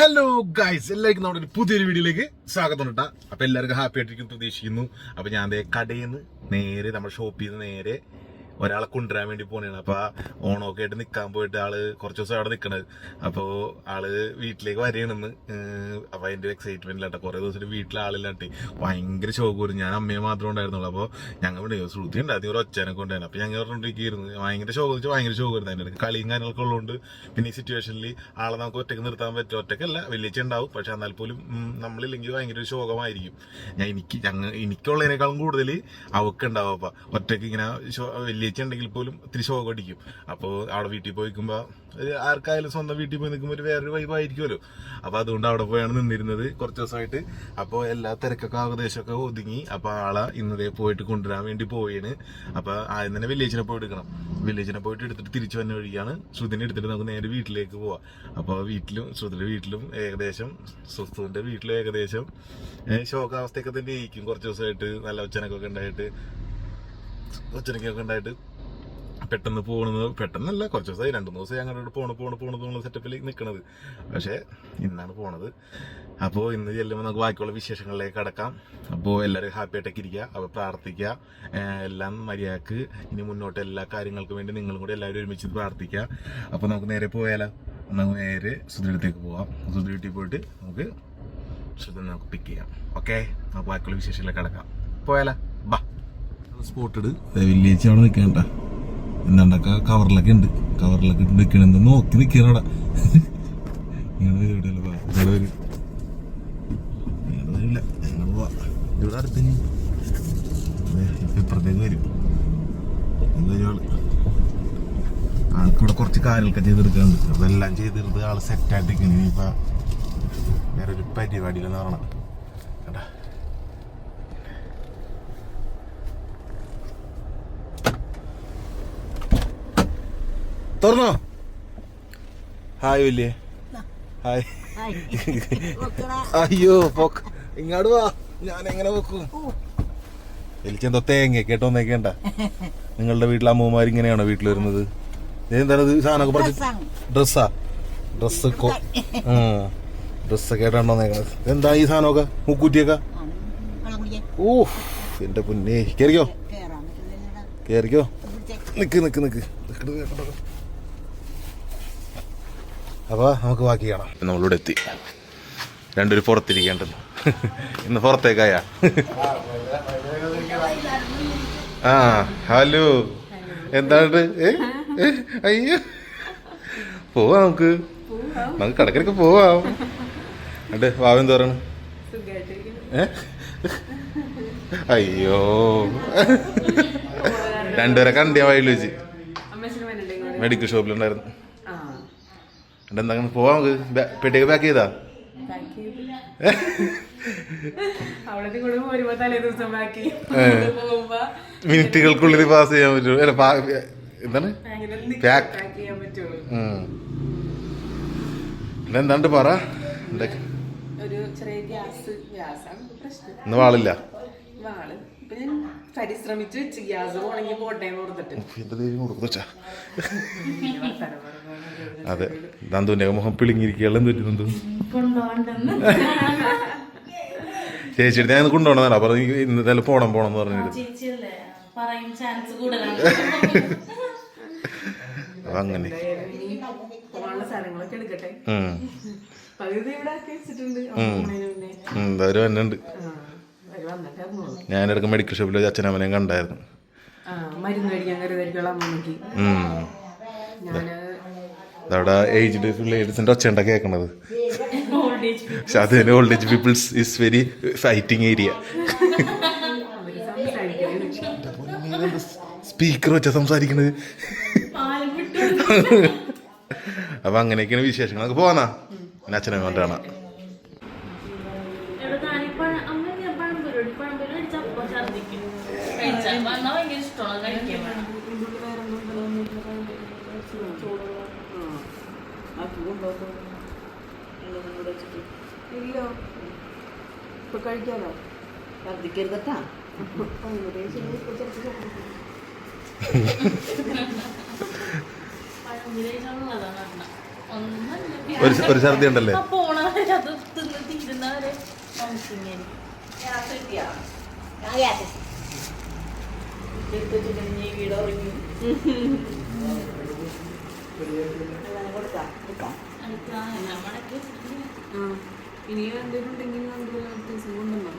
Hello guys എല്ലാവർക്കും നമ്മുടെ ഒരു പുതിയൊരു വീഡിയോയിലേക്ക് സ്വാഗതം കേട്ടാ അപ്പൊ എല്ലാവർക്കും ഹാപ്പി ആയിട്ടിരിക്കും പ്രതീക്ഷിക്കുന്നു. അപ്പൊ ഞാൻ അതേ കടയിൽ നിന്ന് നേരെ നമ്മുടെ ഷോപ്പിൽ നിന്ന് നേരെ ഒരാളെ കൊണ്ടുവരാൻ വേണ്ടി പോണേണ്. അപ്പൊ ആ ഓണമൊക്കെ ആയിട്ട് നിക്കാൻ പോയിട്ട് ആൾ കുറച്ച് ദിവസം അവിടെ നിക്കണത്. അപ്പൊ ആൾ വീട്ടിലേക്ക് വരികയാണെന്ന് അപ്പൊ അതിന്റെ എക്സൈറ്റ്മെന്റിലാട്ടെ കുറെ ദിവസം വീട്ടിലെ ആളില്ലാട്ടി ഭയങ്കര ശോകം ഞാൻ അമ്മയെ മാത്രമേ ഉണ്ടായിരുന്നുള്ളൂ അപ്പൊ ഞങ്ങൾ ശ്രുതി ഉണ്ടായിരുന്നു ഒരു ഒച്ചനൊക്കെ ഉണ്ടായിരുന്നു അപ്പൊ ഞങ്ങൾ പറഞ്ഞിരിക്കുന്നു ഭയങ്കര ശോകം വെച്ചാൽ ഭയങ്കര ശോകം വരുന്നത് അതിന്റെ കളിയും കാര്യങ്ങളൊക്കെ ഉള്ളതുകൊണ്ട് പിന്നെ ഈ സിറ്റുവേഷനിൽ ആളെ നമുക്ക് ഒറ്റയ്ക്ക് നിർത്താൻ പറ്റും. ഒറ്റക്കല്ല വലിയ ഉണ്ടാവും പക്ഷെ എന്നാൽ പോലും നമ്മളില്ലെങ്കിൽ ഭയങ്കര ഒരു ശോകമായിരിക്കും ഞാൻ എനിക്ക് ഞങ്ങൾ എനിക്കുള്ളതിനേക്കാളും കൂടുതൽ അവക്ക് ഉണ്ടാവും അപ്പൊ ഒറ്റയ്ക്ക് ഇങ്ങനെ ശോ- ഉണ്ടെങ്കിൽ പോലും ഇത്തിരി ശോകം അടിക്കും. അപ്പോൾ അവിടെ വീട്ടിൽ പോയി നിൽക്കുമ്പോൾ ആർക്കായാലും സ്വന്തം വീട്ടിൽ പോയി നിൽക്കുമ്പോൾ ഒരു വേറൊരു വൈബായിരിക്കുമല്ലോ അപ്പോൾ അപ്പൊ അതുകൊണ്ട് അവിടെ പോയാണ് നിന്നിരുന്നത് കുറച്ച് ദിവസമായിട്ട്. അപ്പോൾ എല്ലാ തിരക്കൊക്കെ ഏകദേശമൊക്കെ ഒതുങ്ങി. അപ്പോൾ ആളെ ഇന്നതേ പോയിട്ട് കൊണ്ടുവരാൻ വേണ്ടി പോയാണ് അപ്പോൾ ആദ്യം തന്നെ വില്ലേജിനെ പോയി എടുക്കണം. വില്ലേജിനെ പോയിട്ട് എടുത്തിട്ട് തിരിച്ചു വന്ന വഴിയാണ് ശ്രുതിനെ എടുത്തിട്ട് നമുക്ക് നേരെ വീട്ടിലേക്ക് പോവാം. അപ്പോൾ വീട്ടിലും ശ്രുതിയുടെ വീട്ടിലും ഏകദേശം സുസ്തുവിന്റെ വീട്ടിലും ഏകദേശം ശോകാവസ്ഥയൊക്കെ തന്നെ ഇരിക്കും കുറച്ച് ദിവസമായിട്ട് നല്ല ഒച്ചനൊക്കെ ഉണ്ടായിട്ട്. ഒച്ചനക്കൊക്കെ ഉണ്ടായിട്ട് പെട്ടെന്ന് പോകണത് പെട്ടെന്നല്ല കുറച്ച് ദിവസമായി. രണ്ടു മൂന്ന് ദിവസം ഞങ്ങളുടെ പോണ് പോണ് പോണ് എന്നുള്ള സെറ്റപ്പിൽ നിൽക്കണത് പക്ഷേ ഇന്നാണ് പോണത്. അപ്പോൾ ഇന്ന് ചെല്ലുമ്പോൾ നമുക്ക് ബാക്കിയുള്ള വിശേഷങ്ങളിലേക്ക് കടക്കാം. അപ്പോൾ എല്ലാവരും ഹാപ്പി ആയിട്ടൊക്കെ ഇരിക്കുക അപ്പോൾ പ്രാർത്ഥിക്കുക. എല്ലാം മര്യാദയ്ക്ക്. ഇനി മുന്നോട്ട് എല്ലാ കാര്യങ്ങൾക്കും വേണ്ടി നിങ്ങളും കൂടി എല്ലാവരും ഒരുമിച്ച് പ്രാർത്ഥിക്കുക. അപ്പോൾ നമുക്ക് നേരെ പോയാലോ? നമുക്ക് നേരെ സുധീരത്തേക്ക് പോവാം. സുദൃഢത്തിൽ പോയിട്ട് നമുക്ക് സുധീർ നമുക്ക് പിക്ക് ചെയ്യാം. ഓക്കെ നമുക്ക് ബാക്കിയുള്ള വിശേഷങ്ങളിലേക്ക് കടക്കാം. പോയാലോ? ബാ സ്പോട്ടഡ് വില്ലേജ് അവിടെ നിൽക്കണ്ട എന്താണ്ടൊക്കെ കവറിലൊക്കെ ഉണ്ട്. കവറിലൊക്കെ ഇട്ട് നോക്കി നിൽക്കണം അവിടെ? ഇങ്ങനെ വാ ഇവിടെ വരും ഇങ്ങനെ വരില്ല പോവാ. ഇവിടെ അടുത്ത് ഇനി ദേ, ഇപ്പൊ ഇപ്പുറത്തേക്ക് വരും. ഇത് ആൾക്കിവിടെ കുറച്ച് കാര്യങ്ങളൊക്കെ ചെയ്തെടുക്കാനുണ്ട്. അതെല്ലാം ചെയ്തെടുത്ത് ആൾ സെറ്റായിട്ട് ഇനിയിപ്പോ വേറെ ഒരു പരിപാടിയിലെന്ന് പറയണം. കേട്ടാ തുറന്നോ? ഹായ് വല്യേ. ഹായ്. അയ്യോ പോക്ക് ഇങ്ങോട്ട് വാ. ഞാൻ എങ്ങനെ വെക്കും എലിച്ചെന്തോ തൊത്തേങ്ങ കേട്ടോ നോക്കേണ്ട നിങ്ങളുടെ വീട്ടിലെ അമ്മമാർ ഇങ്ങനെയാണോ വീട്ടിൽ വരുന്നത്? എന്താണ് ഇത്? സാധനമൊക്കെ പറഞ്ഞു ഡ്രസ്സാ. ഡ്രസ്സ്? ഡ്രസ്സൊക്കെ ആയിട്ടാണോ നേക്കണത് എന്താ ഈ സാധനമൊക്കെ? മുക്കൂറ്റിയൊക്കെ? ഓ എന്റെ പൊന്നേ. കേറിക്കോ? കേറിക്കോ? നിക്ക് നിക്ക് നിക്ക്. അപ്പൊ നമുക്ക് ബാക്കി കാണാം. നമ്മളിവിടെ എത്തി. രണ്ടൊരു പുറത്തിരിക്കേണ്ടത്. ഇന്ന് പുറത്തേക്കായ. ആ ഹലോ. എന്താണ്? അയ്യോ. പോവാ നമുക്ക്. നമുക്ക് കടക്കിടക്ക് പോവാം. അണ്ട് വാവൻ തോറണ് അയ്യോ. രണ്ടുപേരെ കണ്ടിയാ വഴിയിൽ വെച്ച് മെഡിക്കൽ ഷോപ്പിലുണ്ടായിരുന്നു. എന്നിട്ട് എന്താ പോവാം നമുക്ക്? പെട്ടിക്ക് പാക്ക് ചെയ്താ? മിനിറ്റുകൾക്കുള്ളിൽ പാസ് ചെയ്യാൻ പറ്റുമോ? അല്ല എന്താണ്? പാക്ക് പറ്റുള്ളൂ. എന്താണ്ട് പറ? ഇന്ന് വാളില്ല? വാൾ. ഇപ്പൊ ഞാൻ പരിശ്രമിച്ചു വെച്ച് ഗ്യാസ് പോണെങ്കിൽ പോട്ടെ എന്ന് ഓർത്തിട്ട്. ഉഫ്, എന്റെ ദൈവം കൊടുക്കുന്നു വെച്ചാ ഇങ്ങനെ വർത്താനം പറഞ്ഞ് അതെ. നന്ദുവിന്റെ മുഖം പിളിങ്ങിരിക്കുകയുള്ള എന്ത് പറ്റി നന്ദു ചേച്ചിയുടെ ഞാൻ കൊണ്ടുപോകണം അപ്പൊ ഇന്നത്തെ പോണം പോണം എന്ന് പറഞ്ഞിട്ട് അങ്ങനെ. സാധനങ്ങളൊക്കെ എടുക്കട്ടെ. പകുതി ഇവിടെ ആക്കി വെച്ചിട്ടുണ്ട്. എന്തായാലും എന്നെ ഉണ്ട്. ഞാനിടക്ക് മെഡിക്കൽ ഷോപ്പിൽ അച്ഛനമ്മനെയും കണ്ടായിരുന്നു. മരുന്ന് മേടിക്കാൻ ഉം. ഞാൻ അവിടെ ഏജ്ഡ് ലേഡീസിന്റെ ഒച്ചയുണ്ട കേൾക്കണത് പക്ഷെ അത് തന്നെ old age peoples is very fighting area speaker വെച്ചാ സംസാരിക്കണത്? അപ്പൊ അങ്ങനെയൊക്കെയാണ് വിശേഷങ്ങളൊക്കെ പിന്നെ അച്ഛനെ കൊണ്ടാണ് എവിടെ താനീ പഴം അമ്മ ഞാൻ പഴം പരിപാടി പഴം പരിപാടി അടിച്ച അപ്പം ഛർദിക്കും കഴിച്ചാൽ വന്നാൽ ഭയങ്കര ഇഷ്ടമാണ് കഴിക്കാൻ വേണം ഇല്ലോ ഇപ്പൊ കഴിക്കാലോ? ഛർദിക്കരുതട്ടാ ഒരു ഒരു ഛർദി ഉണ്ടല്ലേ? ആ പോണ അത് തിന്ന് തീരുന്നവരെ മൗസിങ്ങായിരിക്കും വീട് ഉറങ്ങി അടുത്ത നമ്മളൊക്കെ ആ ഇനി എന്തെങ്കിലും ഉണ്ടെങ്കിൽ ദിവസം കൊണ്ടുവന്നോ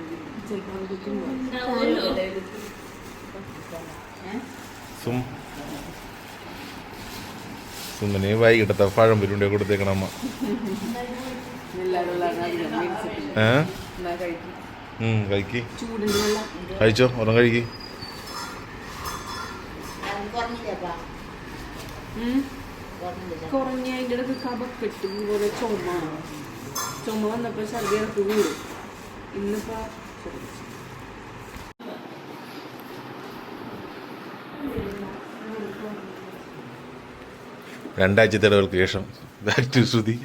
ചിലപ്പോൾ അത് കിട്ടുമ്പോൾ ഉണ്ടാവുമല്ലോ. സും. സുമ്മന് വൈകിട്ടത്തെ പഴം പുരുണ്ടെ കൊടുത്തേക്കണം അമ്മ. കഴിക്കും? കഴിച്ചോ? ഒരെണ്ണം കഴിക്ക്. കുറഞ്ഞ അതിന്റെ ഇടയ്ക്ക് കപക്കെട്ടും പോലെ ചുമ ചുമ വന്നപ്പോൾ ഛർദി ഇറക്കി കൂടും ഇന്നിപ്പോൾ രണ്ടാഴ്ച ഇടവേൾക്ക് ശേഷം ബാക്ക് ടു ശ്രുതി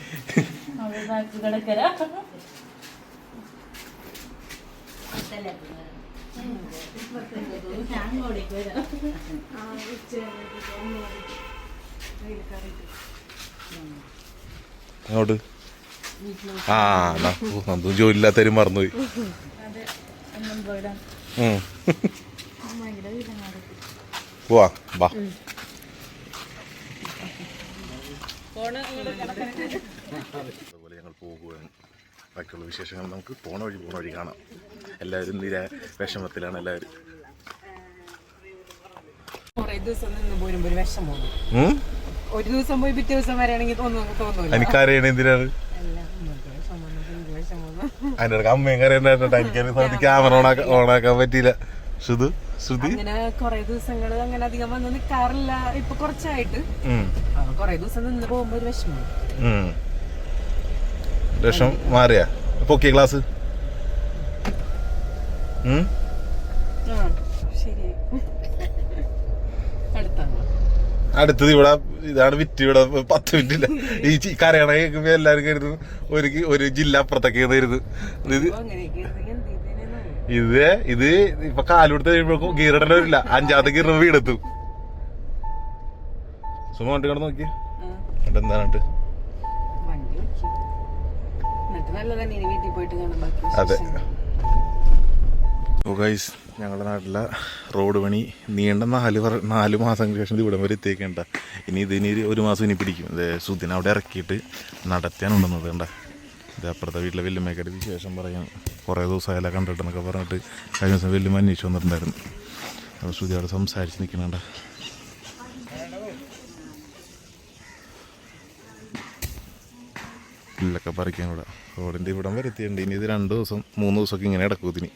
ഞാൻ അങ്ങോട്ട്. ആ നന്ദു ജോലി ഇല്ലാത്തവരും മറന്നുപോയി പോവാ ബാ അതുപോലെ ഞങ്ങൾ പോകുകയാണ് ബാക്കിയുള്ള വിശേഷങ്ങൾ നമുക്ക് പോണ വഴി പോണ വഴി കാണാം. എല്ലാവരും നിര വിഷമത്തിലാണ് എല്ലാവരും. കുറേ ദിവസം നിന്ന് പോരുമ്പോ ഒരു വിഷമമാണ്? ഒരു ദിവസം പോയി പിറ്റേ ദിവസം വരെയാണെങ്കിൽ തോന്നുന്നു എനിക്കറിയണ എന്തിനാണ് അതിന്റെ ഇടയ്ക്ക് അമ്മയും കറിയണ്ടായിട്ടുണ്ട് എനിക്ക് ക്യാമറ ഓണാക്കാൻ ഓണാക്കാൻ പറ്റിയില്ല. ശ്രുതു? ശ്രുതി? അങ്ങനെ കൊറേ ദിവസങ്ങൾ അങ്ങനെ അധികം വന്ന് നിക്കാറില്ല. ഇപ്പൊ കുറച്ചായിട്ട്. കൊറേ ദിവസം നിന്ന് പോകുമ്പോ ഒരു വിഷമം. വിഷം മാറിയാ? പൊക്കിയ ക്ലാസ്? ഉം? അടുത്തത് ഇവിടെ ഇതാണ് വിറ്റ് ഇവിടെ പത്ത് മിനിറ്റ് ഇല്ല? ഈ കരയണ കേൾക്കുമ്പോ എല്ലാരും കരുതും ഒരു ഒരു ജില്ല അപ്പുറത്തേക്ക് കരുതും. ഇത്? ഇത് ഇത് ഇപ്പൊ കാലുകൊടുത്ത് കഴിയുമ്പോഴേക്കും ഗീറിടേണ്ട വരില്ല. അഞ്ചാമത്തെ ഗീറിന് വീടെത്തും. സുമ വണ്ടി കിടന്ന് നോക്കിയേ. എന്താണ് വണ്ടി ഓ ഗൈസ് ഞങ്ങളുടെ നാട്ടിലെ റോഡ് പണി നീണ്ട നാല് നാല് മാസം ശേഷം ഇവിടം വരെ എത്തിയേക്കണ്ട. ഇനി ഇതിന് ഒരു- മാസം ഇനി പിടിക്കും. സുദിനെ അവിടെ ഇറക്കിയിട്ട് നടത്താനുണ്ടെന്നത് കണ്ട. ഇത് അപ്പുറത്തെ വീട്ടിലെ വല്യമ്മയ്ക്കൊരു വിശേഷം പറയാം കുറേ ദിവസമായാലും കണ്ടിട്ടെന്നൊക്കെ പറഞ്ഞിട്ട് കഴിഞ്ഞ ദിവസം വല്യമ്മ അന്വേഷിച്ച് വന്നിട്ടുണ്ടായിരുന്നു. അപ്പോൾ ശ്രുതി അവിടെ സംസാരിച്ച് നിൽക്കണണ്ട പുല്ലൊക്കെ പറിക്കാൻ ഇവിടെ. റോഡിന്റെ ഇവിടം വരെ എത്തിയിട്ടുണ്ട്. ഇനി ഇത് രണ്ട് ദിവസം മൂന്ന് ദിവസമൊക്കെ ഇങ്ങനെ കിടക്കും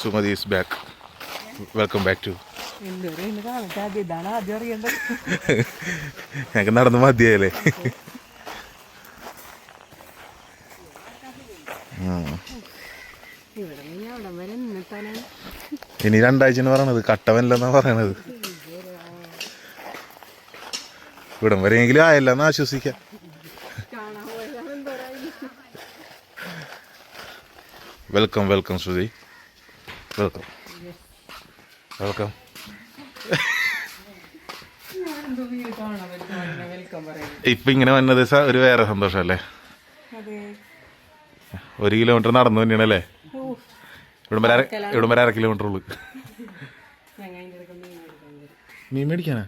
Sumathi is back welcome back to ഞങ്ങൾക്ക് നടന്ന് മതിയായല്ലേ? ഇനി രണ്ടാഴ്ച പറയണത് കട്ടവനില്ലെന്നാ പറയണത്. ഇവിടം വരെയെങ്കിലും ആയല്ലെന്ന് ആശ്വസിക്കാം. Welcome welcome Shruti welcome welcome ഇപ്പൊ ഇങ്ങനെ വന്നത് ഒരു വേറെ സന്തോഷമല്ലേ അതെ ഒരു കിലോമീറ്റർ നടന്നു തന്നെയാണല്ലേ അല്ലേ? ഇവിടം വരെ അര- ഇവിടം വരെ അര കിലോമീറ്റർ ഉള്ളു. മീൻ മേടിക്കാനാ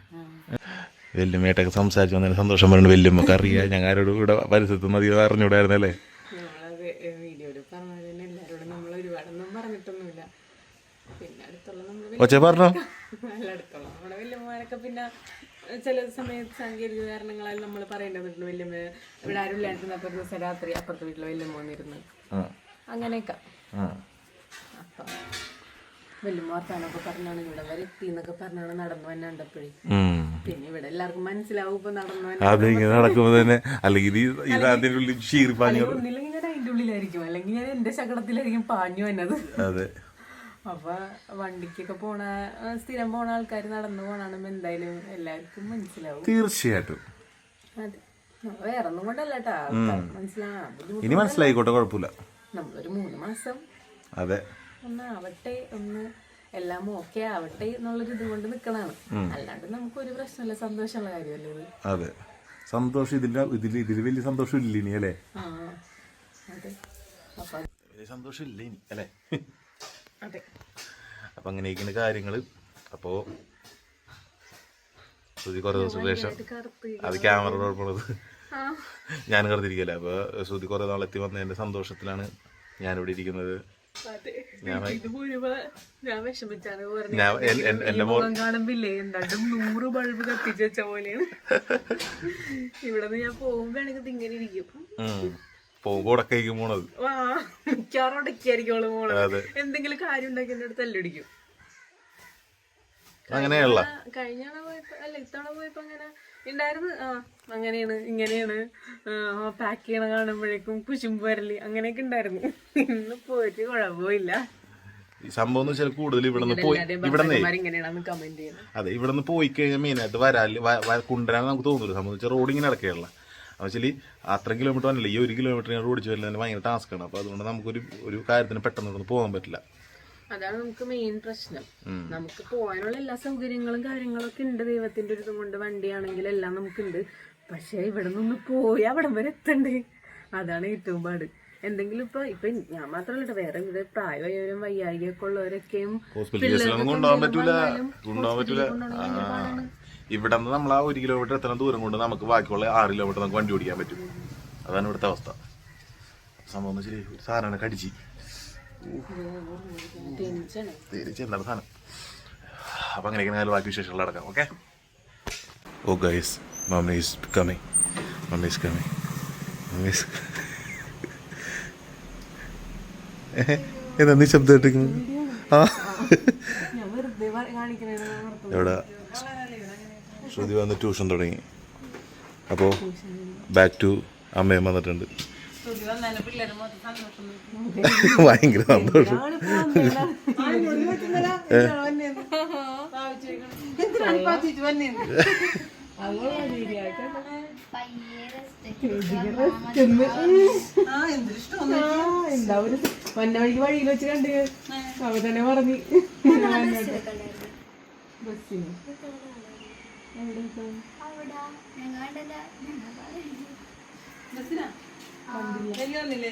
വെല്ലുമ്മയായിട്ടൊക്കെ സംസാരിച്ചു വന്നതിന് സന്തോഷം പറഞ്ഞു വെല്ലുമ്മക്ക് അറിയാം. ഞങ്ങളോട് ഇവിടെ പരിസരത്ത് നദി അധികം അറിഞ്ഞൂടായിരുന്നല്ലേ ഒച്ച പറഞ്ഞോ. നമ്മുടെ വല്യമ്മമാരൊക്കെ പിന്നെ ചില സമയത്ത് സാങ്കേതിക കാരണങ്ങളാൽ നമ്മൾ പറയേണ്ടതുണ്ട് വല്യമ്മ ഇവിടെ ആരും ഇല്ലാണ്ടിരുന്നപ്പോൾ അപ്പൊ ദിവസം രാത്രി അപ്പുറത്തെ വീട്ടിലെ വല്യമ്മ വന്നിരുന്നു. അങ്ങനെയൊക്കെ. അപ്പൊ വല്യമ്മ വർത്താനൊക്കെ പറഞ്ഞാണ് ഇവിടെ വരെ എത്തി എന്നൊക്കെ പറഞ്ഞാണ് നടന്നു തന്നെ കണ്ടപ്പോഴേ. പിന്നെ ഇവിടെ എല്ലാവർക്കും മനസ്സിലാവും ഇപ്പൊ നടന്നു അത് ഇങ്ങനെ നടക്കുമ്പോ തന്നെ അല്ലെങ്കിൽ ഇത് അതിന്റെ ഉള്ളിൽ ക്ഷീർപ്പാഞ്ഞു ഒന്നില്ലെങ്കിൽ ഞാൻ അതിന്റെ ഉള്ളിലായിരിക്കും. അല്ലെങ്കിൽ ഞാൻ എന്റെ ശകടത്തിലായിരിക്കും പാഞ്ഞു വന്നത്. അതെ. അപ്പൊ വണ്ടിക്കൊക്കെ പോണ സ്ഥിരം പോണ ആൾക്കാർ നടന്നു പോണാണെന്ന് എന്തായാലും എല്ലാവർക്കും മനസ്സിലാവും. തീർച്ചയായിട്ടും. അതെ. വേറെ ഒന്നും കൊണ്ടല്ല കേട്ടാ മനസ്സിലാവാ ഇനി മനസ്സിലായിക്കോട്ടെ കുഴപ്പമില്ല. നമ്മളൊരു മൂന്ന് മാസം അതെ. ഒന്ന് ആവട്ടെ ഒന്ന് എല്ലാം ഓക്കെ ആവട്ടെ എന്നുള്ളൊരു ഇത് കൊണ്ട് നിക്കണാണ് അല്ലാണ്ട് നമുക്ക് ഒരു പ്രശ്നമില്ല സന്തോഷമുള്ള കാര്യമല്ലേ ഇത്? അതെ. സന്തോഷം ഇതില്ല ഇതിൽ ഇതിൽ വലിയ സന്തോഷം ഇല്ല ഇനി അല്ലേ? സന്തോഷം ഇല്ല ഇനി അല്ലേ? അപ്പൊ അങ്ങനെയൊക്കെയാണ് കാര്യങ്ങൾ. അപ്പോ ശ്രുതി കുറേ ദിവസം ശേഷം അത് ക്യാമറ കുഴപ്പമുള്ളത് ഞാൻ കറുത്തിരിക്കല അപ്പൊ ശ്രുതി നാളെ നാളെത്തി വന്നതിന്റെ സന്തോഷത്തിലാണ് ഞാനിവിടെ ഇരിക്കുന്നത്. നൂറ് ബൾബ് കത്തിച്ച പോലെയാണ്. ഇവിടെ നിന്ന് ഞാൻ പോകുമ്പോഴാണെങ്കിൽ ഇങ്ങനെ ഇരിക്കും. ഉടക്കായിരിക്കും പോണത്. അവൾ പോണത് എന്തെങ്കിലും കാര്യം ഉണ്ടാക്കി എന്റെ അടുത്ത് തല്ലടിക്കും അങ്ങനെയുള്ള കഴിഞ്ഞ പോയപ്പോ അല്ല ഇത്തവണ പോയപ്പോ അങ്ങനെ ഉണ്ടായിരുന്നു. ആ അങ്ങനെയാണ് ഇങ്ങനെയാണ്. പാക്ക് ചെയ്യണ കാണുമ്പോഴേക്കും കുശുമ്പ് വരൽ അങ്ങനെയൊക്കെ ഉണ്ടായിരുന്നു. ഇന്ന് പോയിട്ട് കുഴപ്പമില്ല. സംഭവം എന്ന് വെച്ചാൽ കൂടുതൽ ഇവിടെ നിന്ന് പോയി ഇവിടെ അതെ ഇവിടെ നിന്ന് പോയി കഴിഞ്ഞാൽ മെയിനായിട്ട് വരാൽ കൊണ്ടുവരാൻ നമുക്ക് തോന്നില്ല സംബന്ധിച്ച റോഡ് ഇങ്ങനെ ഇടക്കുകയുള്ള ആക്ച്വലി അത്ര കിലോമീറ്റർ വന്നില്ല. ഈ ഒരു കിലോമീറ്റർ ഞാൻ ഓടിച്ചു വരുന്നതിന് ഭയങ്കര ആണ്. അപ്പോൾ അതുകൊണ്ട് നമുക്കൊരു ഒരു കാര്യത്തിന് പെട്ടെന്ന് പോകാൻ പറ്റില്ല. അതാണ് നമുക്ക് മെയിൻ പ്രശ്നം. നമുക്ക് പോകാനുള്ള എല്ലാ സൗകര്യങ്ങളും കാര്യങ്ങളൊക്കെ ഉണ്ട് ദൈവത്തിന്റെ ഒരു ഇതും കൊണ്ട് വണ്ടിയാണെങ്കിൽ എല്ലാം നമുക്കുണ്ട്. പക്ഷെ ഇവിടെ നിന്ന് പോയി അവിടം വരെ എത്തണ്ടേ? അതാണ് ഏറ്റവും പാട്. എന്തെങ്കിലും ഇപ്പൊ ഇപ്പൊ ഞാൻ മാത്രമല്ല വേറെ ഇവിടെ പ്രായമായവരും വയ്യായികയൊക്കെ ഉള്ളവരൊക്കെയും ഹോസ്പിറ്റൽ കേസിലൊന്നും കൊണ്ടുപോകാൻ പറ്റൂല. കൊണ്ടുപോകാൻ പറ്റൂല. ഇവിടെ നിന്ന് നമ്മൾ ആ ഒരു കിലോമീറ്റർ എത്ര ദൂരം കൊണ്ട് നമുക്ക് ബാക്കിയുള്ള ആറ് കിലോമീറ്റർ നമുക്ക് വണ്ടി ഓടിക്കാൻ പറ്റും. അതാണ് ഇവിടുത്തെ അവസ്ഥ. സംഭവം എന്ന് വെച്ചാൽ ഒരു സാധനമാണ് കടിച്ച്. എന്താണ് സാധനം? അപ്പം അങ്ങനെയൊക്കെ ബാക്കി വിശേഷങ്ങൾ അടക്കാം okay oh guys mummy is coming mummy is coming mummy is എന്താ നീ ശബ്ദം ഇട്ടിരിക്കുന്നത് ആ? ഞാൻ വെറുതെ കാണിക്കണേന്ന് ഇവിടെ ശ്രുതി വന്ന് ട്യൂഷൻ തുടങ്ങി. അപ്പോൾ ബാക്ക് ടു അമ്മയും വന്നിട്ടുണ്ട്. പിള്ളേർ മൊത്തം സന്തോഷം ഭയങ്കര സന്തോഷം. എന്താ ഒരു വന്ന വഴിക്ക് വഴിയിൽ വെച്ച് കണ്ട് അവ തന്നെ പറഞ്ഞു ബസ്സിന്. ഞങ്ങളുടെ